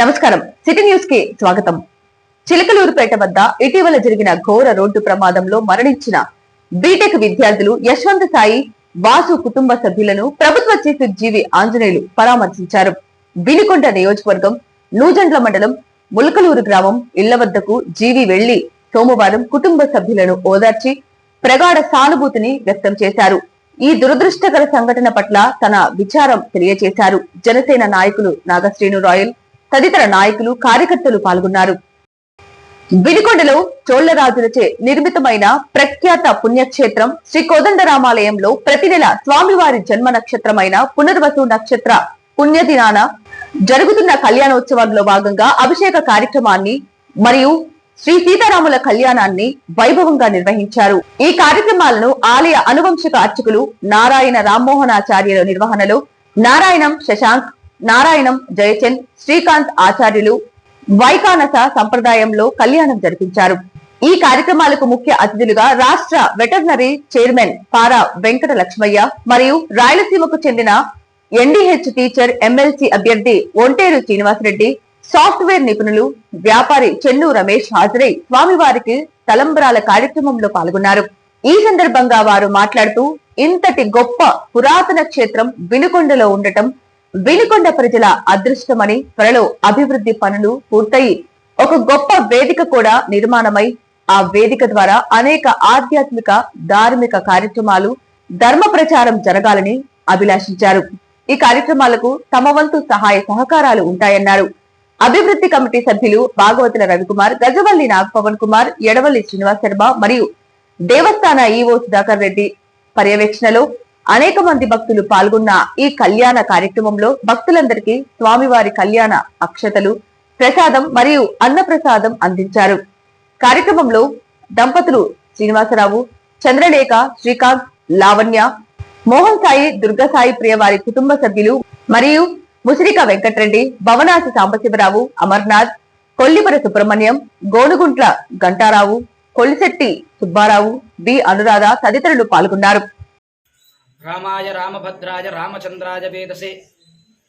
నమస్కారం. సిటీ న్యూస్కి స్వాగతం. చిలకలూరుపేట వద్ద ఇటీవల జరిగిన ఘోర రోడ్డు ప్రమాదంలో మరణించిన బీటెక్ విద్యార్థులు యశ్వంత్ సాయి వాసు కుటుంబ సభ్యులను ప్రభుత్వ చీఫ్ జీవి ఆంజనేయులు పరామర్శించారు. వినుకొండ నియోజకవర్గం నూజండ్ల మండలం ములకలూరు గ్రామం ఇళ్ళ వద్దకు జీవి వెళ్ళి సోమవారం కుటుంబ సభ్యులను ఓదార్చి ప్రగాఢ సానుభూతిని వ్యక్తం చేశారు. ఈ దురదృష్టకర సంఘటన పట్ల తన విచారం తెలియజేశారు జనసేన నాయకులు నాగశ్రీను రాయల్ తదితర నాయకులు కార్యకర్తలు పాల్గొన్నారు. వినుకొండలో చోళ్ళరాజులచే నిర్మితమైన ప్రఖ్యాత పుణ్యక్షేత్రం శ్రీ కోదండరామాలయంలో ప్రతి నెల స్వామివారి జన్మ నక్షత్రమైన పునర్వసు నక్షత్ర పుణ్యదినాన జరుగుతున్న కళ్యాణోత్సవాల్లో భాగంగా అభిషేక కార్యక్రమాన్ని మరియు శ్రీ సీతారాముల కళ్యాణాన్ని వైభవంగా నిర్వహించారు. ఈ కార్యక్రమాలను ఆలయ అనువంశిక అర్చకులు నారాయణ రామ్మోహనాచార్యుల నిర్వహణలో నారాయణం శశాంక్ నారాయణం జయచంద్ శ్రీకాంత్ ఆచార్యులు వైకానస సంప్రదాయంలో కళ్యాణం జరిపించారు. ఈ కార్యక్రమాలకు ముఖ్య అతిథులుగా రాష్ట్ర వెటర్నరీ చైర్మన్ పారా వెంకట లక్ష్మయ్య మరియు రాయలసీమకు చెందిన ఎన్డీహెచ్ టీచర్ ఎమ్మెల్సీ అభ్యర్థి ఒంటేరు శ్రీనివాసరెడ్డి సాఫ్ట్వేర్ నిపుణులు వ్యాపారి చెన్ను రమేష్ హాజరై స్వామివారికి తలంబరాల కార్యక్రమంలో పాల్గొన్నారు. ఈ సందర్భంగా వారు మాట్లాడుతూ ఇంతటి గొప్ప పురాతన క్షేత్రం వినుకొండలో ఉండటం వినుకొండ ప్రజల అదృష్టమని త్వరలో అభివృద్ధి పనులు పూర్తయి ఒక గొప్ప వేదిక కూడా నిర్మాణమై ఆ వేదిక ద్వారా అనేక ఆధ్యాత్మిక ధార్మిక కార్యక్రమాలు ధర్మ ప్రచారం జరగాలని అభిలాషించారు. ఈ కార్యక్రమాలకు తమ వంతు సహాయ సహకారాలు ఉంటాయన్నారు. అభివృద్ధి కమిటీ సభ్యులు భాగవతుల రవికుమార్ గజవల్లి నాగపవన్ కుమార్ ఎడవల్లి శ్రీనివాస్ శర్మ మరియు దేవస్థాన ఈవో సుధాకర్ రెడ్డి పర్యవేక్షణలో అనేక మంది భక్తులు పాల్గొన్న ఈ కళ్యాణ కార్యక్రమంలో భక్తులందరికీ స్వామివారి కళ్యాణ అక్షతలు ప్రసాదం మరియు అన్నప్రసాదం అందించారు. కార్యక్రమంలో దంపతులు శ్రీనివాసరావు చంద్రలేఖ శ్రీకాంత్ లావణ్య మోహన్ సాయి దుర్గసాయి ప్రియ వారి కుటుంబ సభ్యులు మరియు ముసిరిక వెంకటరెడ్డి భవనాసి సాంబశివరావు అమర్నాథ్ కొల్లిపర సుబ్రహ్మణ్యం గోనుగుంట్ల గంటారావు కొల్లిశెట్టి సుబ్బారావు బి. అనురాధ తదితరులు పాల్గొన్నారు. రామాయ రామభద్రాయ రామచంద్రాయ వేదసే.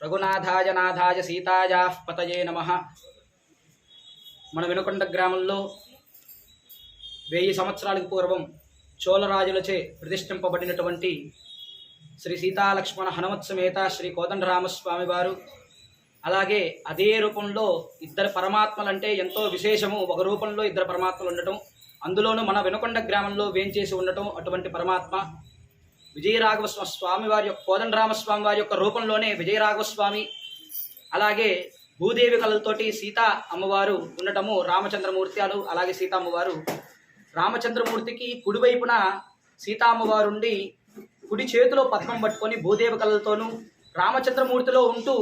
రఘునాథాయ నాథాయ సీతాయా పతయే నమ. మన వినుకొండ గ్రామంలో వెయ్యి సంవత్సరాలకు పూర్వం చోళరాజులచే ప్రతిష్ఠింపబడినటువంటి శ్రీ సీతాలక్ష్మణ హనుమత్ సమేత శ్రీ కోదండరామస్వామి వారు అలాగే అదే రూపంలో ఇద్దరు పరమాత్మలంటే ఎంతో విశేషము. ఒక రూపంలో ఇద్దరు పరమాత్మలు ఉండటం అందులోనూ మన వినుకొండ గ్రామంలో వేంచేసి ఉండటం అటువంటి పరమాత్మ. విజయరాఘవ స్వామి వారి యొక్క కోదండరామస్వామి వారి యొక్క రూపంలోనే విజయరాఘవస్వామి అలాగే భూదేవి కళలతోటి సీత అమ్మవారు ఉండటము రామచంద్రమూర్తి అలాగే సీత అమ్మవారు. రామచంద్రమూర్తికి కుడివైపున సీతామ్మవారు ఉండి కుడి చేతిలో పద్మం పట్టుకొని భూదేవి కళలతోనూ రామచంద్రమూర్తిలో ఉంటూ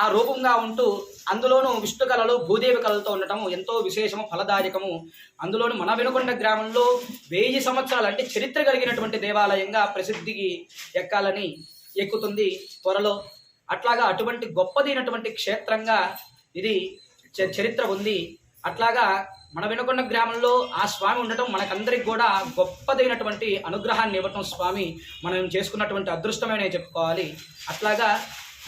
ఆ రూపంగా ఉంటూ అందులోనూ విష్ణు కళలు భూదేవి కళలతో ఉండటము ఎంతో విశేషము ఫలదాయకము. అందులోను మన వినుకొండ గ్రామంలో వెయ్యి సంవత్సరాలు అంటే చరిత్ర కలిగినటువంటి దేవాలయంగా ప్రసిద్ధికి ఎక్కాలని ఎక్కుతుంది త్వరలో. అట్లాగా అటువంటి గొప్పదైనటువంటి క్షేత్రంగా ఇది చ- చరిత్ర ఉంది. అట్లాగా మన వినుకొండ గ్రామంలో ఆ స్వామి ఉండటం మనకందరికి కూడా గొప్పదైనటువంటి అనుగ్రహాన్ని ఇవ్వటం స్వామి మనం చేసుకున్నటువంటి అదృష్టమనే చెప్పుకోవాలి. అట్లాగా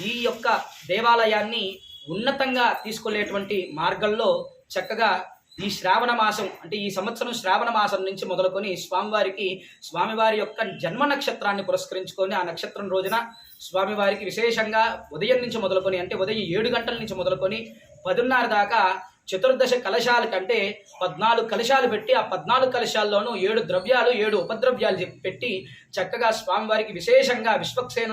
ఈ యొక్క దేవాలయాన్ని ఉన్నతంగా తీసుకెళ్ళేటువంటి మార్గంలో చక్కగా ఈ శ్రావణ మాసం అంటే ఈ సంవత్సరం శ్రావణ మాసం నుంచి మొదలుకొని స్వామివారికి స్వామివారి యొక్క జన్మ నక్షత్రాన్ని పురస్కరించుకొని ఆ నక్షత్రం రోజున స్వామివారికి విశేషంగా ఉదయం నుంచి మొదలుకొని అంటే ఉదయం ఏడు గంటల నుంచి మొదలుకొని పదున్నర దాకా చతుర్దశ కలశాల కంటే పద్నాలుగు కలశాలు పెట్టి ఆ పద్నాలుగు కలశాల్లోనూ ఏడు ద్రవ్యాలు ఏడు ఉపద్రవ్యాలు పెట్టి చక్కగా స్వామివారికి విశేషంగా విశ్వక్సేన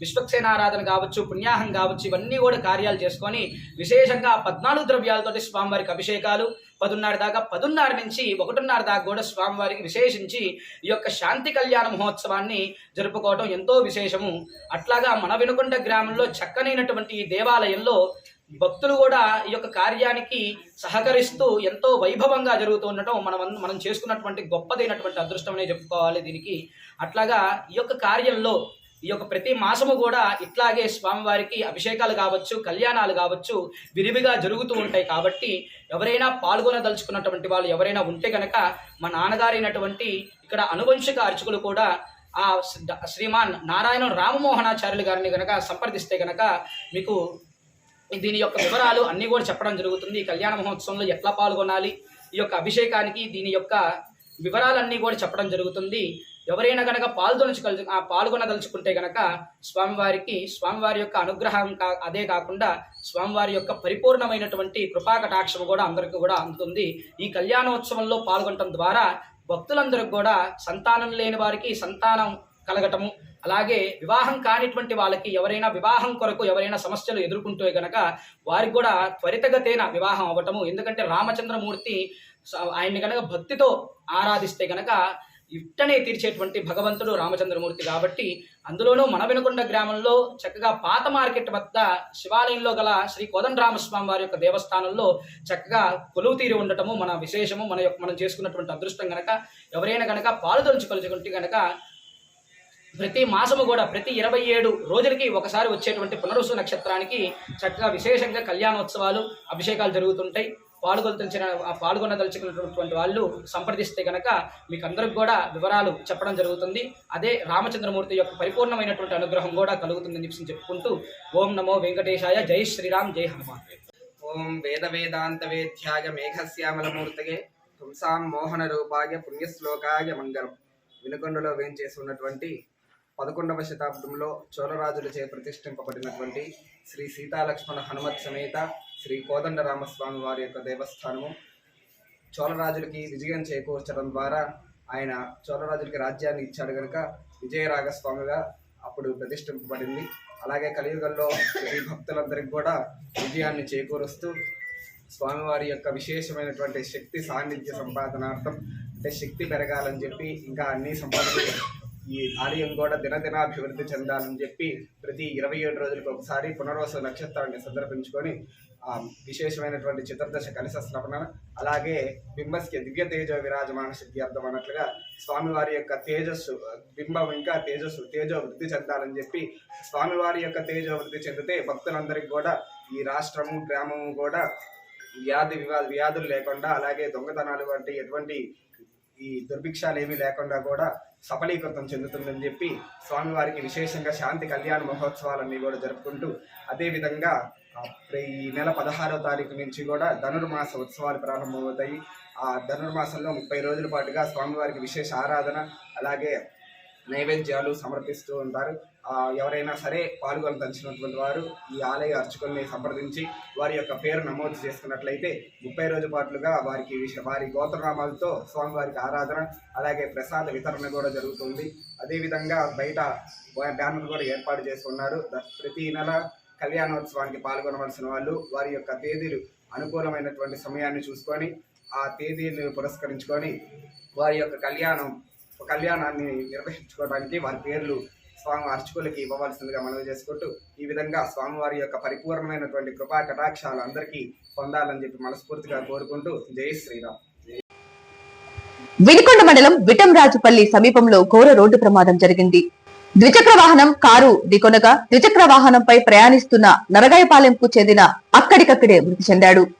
విశ్వక్సేనారాధన కావచ్చు పుణ్యాహం కావచ్చు ఇవన్నీ కూడా కార్యాలు చేసుకొని విశేషంగా ఆ పద్నాలుగు ద్రవ్యాలతోటి స్వామివారికి అభిషేకాలు పదున్నర దాకా పదున్నర నుంచి ఒకటిన్నర దాకా కూడా స్వామివారికి విశేషించి ఈ యొక్క శాంతి కళ్యాణ మహోత్సవాన్ని జరుపుకోవడం ఎంతో విశేషము. అట్లాగా మన వినుకొండ గ్రామంలో చక్కనైనటువంటి ఈ దేవాలయంలో భక్తులు కూడా ఈ యొక్క కార్యానికి సహకరిస్తూ ఎంతో వైభవంగా జరుగుతూ ఉండటం మనం మనం చేసుకున్నటువంటి గొప్పదైనటువంటి అదృష్టమనే చెప్పుకోవాలి దీనికి. అట్లాగా ఈ యొక్క కార్యంలో ఈ యొక్క ప్రతి మాసము కూడా ఇట్లాగే స్వామివారికి అభిషేకాలు కావచ్చు కళ్యాణాలు కావచ్చు విరివిగా జరుగుతూ ఉంటాయి కాబట్టి ఎవరైనా పాల్గొనదలుచుకున్నటువంటి వాళ్ళు ఎవరైనా ఉంటే కనుక మా నాన్నగారైనటువంటి ఇక్కడ అనువంశిక అర్చకులు కూడా ఆ శ్రీమాన్ నారాయణ రామమోహనాచార్యులు గారిని కనుక సంప్రదిస్తే కనుక మీకు దీని యొక్క వివరాలు అన్నీ కూడా చెప్పడం జరుగుతుంది. ఈ కళ్యాణ మహోత్సవంలో ఎట్లా పాల్గొనాలి? ఈ యొక్క అభిషేకానికి దీని యొక్క వివరాలన్నీ కూడా చెప్పడం జరుగుతుంది. ఎవరైనా గనక పాల్గొనచు ఆ పాల్గొనదలుచుకుంటే గనక స్వామివారికి స్వామివారి యొక్క అనుగ్రహం కా అదే కాకుండా స్వామివారి యొక్క పరిపూర్ణమైనటువంటి కృపాకటాక్షము కూడా అందరికీ కూడా అందుతుంది. ఈ కళ్యాణోత్సవంలో పాల్గొనడం ద్వారా భక్తులందరికి కూడా సంతానం లేని వారికి సంతానం కలగటము అలాగే వివాహం కానిటువంటి వాళ్ళకి ఎవరైనా వివాహం కొరకు ఎవరైనా సమస్యలు ఎదుర్కొంటే గనక వారికి కూడా త్వరితగతేన వివాహం అవ్వటము. ఎందుకంటే రామచంద్రమూర్తి ఆయన్ని గనక భక్తితో ఆరాధిస్తే గనక ఇట్టనే తీర్చేటువంటి భగవంతుడు రామచంద్రమూర్తి కాబట్టి అందులోనూ మన వినుకొండ గ్రామంలో చక్కగా పాత మార్కెట్ వద్ద శివాలయంలో గల శ్రీ కోదండరామస్వామి వారి యొక్క దేవస్థానంలో చక్కగా కొలువు తీరి ఉండటము మన విశేషము మన యొక్క మనం చేసుకున్నటువంటి అదృష్టం గనక ఎవరైనా గనక పాలు తొలుచుకొలుచుకుంటే గనక ప్రతి మాసము కూడా ప్రతి ఇరవై ఏడు రోజులకి ఒకసారి వచ్చేటువంటి పునరుసు నక్షత్రానికి చక్కగా విశేషంగా కళ్యాణోత్సవాలు అభిషేకాలు జరుగుతుంటాయి. పాల్గొనదలిచిన ఆ పాల్గొనదలుచుకున్నటువంటి వాళ్ళు సంప్రదిస్తే కనుక మీకు అందరికి కూడా వివరాలు చెప్పడం జరుగుతుంది. అదే రామచంద్రమూర్తి యొక్క పరిపూర్ణమైనటువంటి అనుగ్రహం కూడా కలుగుతుందని చెప్పి చెప్పుకుంటూ ఓం నమో వెంకటేశాయ జై శ్రీరామ్ జై హనుమాన్. ఓం వేద వేదాంత వేద్యాయ మేఘశ్యామలమూర్తగే పుంసాం మోహన రూపాయ పుణ్యశ్లోకాయ మంగళం. వినుకొండలో వేంచేసి ఉన్నటువంటి పదకొండవ శతాబ్దంలో చోళరాజులచే ప్రతిష్ఠింపబడినటువంటి శ్రీ సీతాలక్ష్మణ హనుమత్ సమేత శ్రీ కోదండరామస్వామి వారి యొక్క దేవస్థానము. చోళరాజులకి విజయం చేకూర్చడం ద్వారా ఆయన చోళరాజులకి రాజ్యాన్ని ఇచ్చాడు కనుక విజయరాగస్వామిగా అప్పుడు ప్రతిష్ఠింపబడింది. అలాగే కలియుగంలో శ్రీ భక్తులందరికీ కూడా విజయాన్ని చేకూరుస్తూ స్వామివారి యొక్క విశేషమైనటువంటి శక్తి సాన్నిధ్య సంపాదనార్థం అంటే శక్తి పెరగాలని చెప్పి ఇంకా అన్ని సంపాదన ఈ ఆలయం కూడా దినదినాభివృద్ధి చెందాలని చెప్పి ప్రతి ఇరవై ఏడు రోజులకు ఒకసారి పునర్వస నక్షత్రాన్ని సందర్భించుకొని విశేషమైనటువంటి చతుర్దశ కలశ స్థాపన అలాగే బింబస్కి దివ్య తేజ విరాజమాన సిద్ధ్యార్థం అన్నట్లుగా స్వామివారి యొక్క తేజస్సు బింబం ఇంకా తేజస్సు తేజో వృద్ధి చెందాలని చెప్పి స్వామివారి యొక్క తేజో వృద్ధి చెందితే భక్తులందరికీ కూడా ఈ రాష్ట్రము గ్రామము కూడా వ్యాధి వివా వ్యాధులు లేకుండా అలాగే దొంగతనాలు వంటి ఎటువంటి ఈ దుర్భిక్షాలు ఏమీ లేకుండా కూడా సఫలీకృతం చెందుతుందని చెప్పి స్వామివారికి విశేషంగా శాంతి కళ్యాణ మహోత్సవాలన్నీ కూడా జరుపుకుంటూ అదేవిధంగా ఈ నెల పదహారో తారీఖు నుంచి కూడా ధనుర్మాస ఉత్సవాలు ప్రారంభమవుతాయి. ఆ ధనుర్మాసంలో ముప్పై రోజుల పాటుగా స్వామివారికి విశేష ఆరాధన అలాగే నైవేద్యాలు సమర్పిస్తూ ఉంటారు. ఎవరైనా సరే పాల్గొనదలిచినటువంటి వారు ఈ ఆలయ అర్చకుల్ని సంప్రదించి వారి యొక్క పేరు నమోదు చేసుకున్నట్లయితే ముప్పై రోజు పాటులుగా వారికి విష- వారి గోత్రనామాలతో స్వామివారికి ఆరాధన అలాగే ప్రసాద వితరణ కూడా జరుగుతుంది. అదేవిధంగా బయట బా- బ్యానర్ కూడా ఏర్పాటు చేసుకున్నారు ప్రతి నెల కళ్యాణోత్సవానికి పాల్గొనవలసిన వాళ్ళు వారి యొక్క తేదీలు అనుకూలమైనటువంటి సమయాన్ని చూసుకొని ఆ తేదీని పురస్కరించుకొని వారి యొక్క కళ్యాణం కళ్యాణాన్ని నిర్వహించుకోవడానికి వారి పేర్లు స్వామి అర్చకులకి ఇవ్వవలసిందిగా మనవి చేసుకుంటూ ఈ విధంగా స్వామివారి యొక్క పరిపూర్ణమైనటువంటి కృపా కటాక్షాలు అందరికీ పొందాలని చెప్పి మనస్ఫూర్తిగా కోరుకుంటూ జై శ్రీరామ్. వినుకొండ మండలం విటంరాజుపల్లి సమీపంలో ఘోర రోడ్డు ప్రమాదం జరిగింది. ద్విచక్ర వాహనం కారు ఢీకొనగా ద్విచక్ర వాహనంపై ప్రయాణిస్తున్న నరగాయపాలెంకు చెందిన అక్కడికక్కడే మృతి చెందాడు.